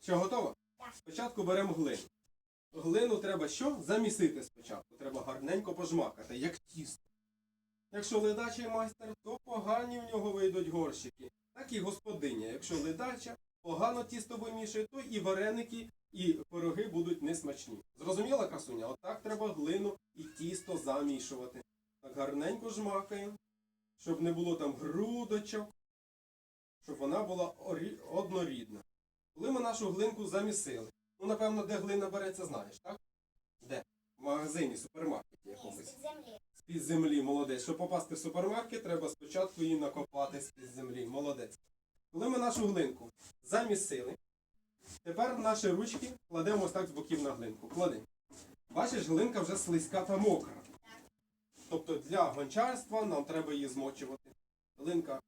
Що готово? Спочатку беремо глину. Глину треба що? Замісити спочатку. Треба гарненько пожмакати, як тісто. Якщо ледачий майстер, то погані в нього вийдуть горщики. Так і господиня. Якщо ледача, погано тісто вимішує, то і вареники, і пироги будуть несмачні. Зрозуміла, красуня? Отак треба глину і тісто замішувати. Так гарненько жмакаємо, щоб не було там грудочок, щоб вона була однорідна. Коли ми нашу глинку замісили, ну напевно, де глина береться, знаєш, так? Де? В магазині, супермаркеті якомусь. З-під землі, молодець. Щоб попасти в супермаркет, треба спочатку її накопати з-під землі. Молодець. Коли ми нашу глинку замісили, тепер наші ручки кладемо ось так з боків на глинку. Клади. Бачиш, глинка вже слизька та мокра. Тобто для гончарства нам треба її змочувати. Глинка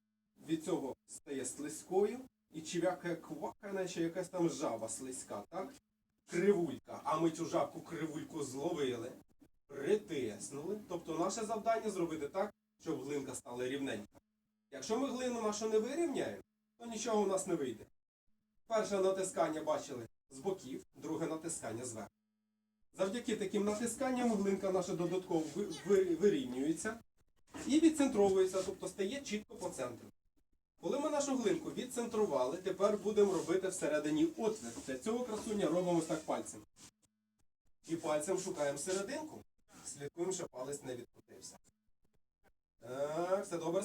від цього стає слизькою і чивякає квакає, наче якась там жаба слизька, так? Кривулька. А ми цю жабку кривульку зловили притиснули. Тобто наше завдання зробити так, щоб глинка стала рівненька. Якщо ми глину нашу не вирівняємо, то нічого у нас не вийде. Перше натискання бачили з боків, друге натискання зверху. Завдяки таким натисканням глинка наша додатково ви- ви- вирівнюється і відцентровується, тобто стає чітко по центру. Коли ми нашу глинку відцентрували, тепер будемо робити всередині отвір. Для цього красуня робимо ось так пальцем. І пальцем шукаємо серединку. Слідкуємо, щоб палець не відкрутився. Так, все добре.